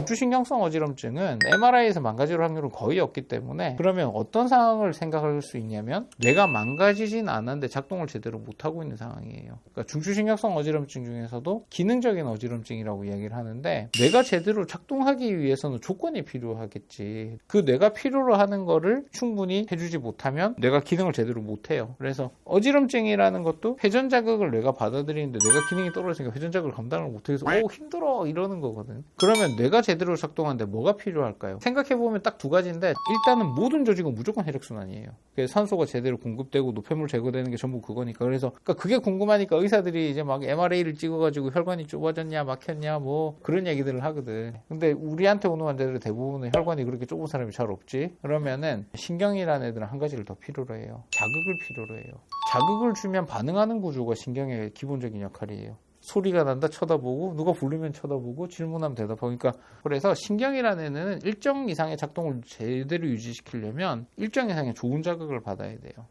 중추신경성 어지럼증은 MRI에서 망가질 확률은 거의 없기 때문에 그러면 어떤 상황을 생각할 수 있냐면 뇌가 망가지진 않았는데 작동을 제대로 못하고 있는 상황이에요. 그러니까 중추신경성 어지럼증 중에서도 기능적인 어지럼증이라고 이야기를 하는데 뇌가 제대로 작동하기 위해서는 조건이 필요하겠지. 그 뇌가 필요로 하는 거를 충분히 해주지 못하면 뇌가 기능을 제대로 못해요. 그래서 어지럼증이라는 것도 회전 자극을 뇌가 받아들이는데 뇌가 기능이 떨어지니까 회전 자극을 감당을 못해서 오 힘들어 이러는 거거든. 그러면 뇌가 제대로 작동하는데 뭐가 필요할까요? 생각해 보면 딱 두 가지인데 일단은 모든 조직은 무조건 혈액순환이에요. 산소가 제대로 공급되고 노폐물 제거되는 게 전부 그거니까 그래서 그러니까 그게 궁금하니까 의사들이 이제 막 MRA를 찍어가지고 혈관이 좁아졌냐 막혔냐 뭐 그런 얘기들을 하거든. 근데 우리한테 오는 환자들은 대부분은 혈관이 그렇게 좁은 사람이 잘 없지. 그러면은 신경이라는 애들은 한 가지를 더 필요로 해요. 자극을 필요로 해요. 자극을 주면 반응하는 구조가 신경의 기본적인 역할이에요. 소리가 난다 쳐다보고 누가 부르면 쳐다보고 질문하면 대답하고 그러니까 그래서 신경이라는 애는 일정 이상의 작동을 제대로 유지시키려면 일정 이상의 좋은 자극을 받아야 돼요.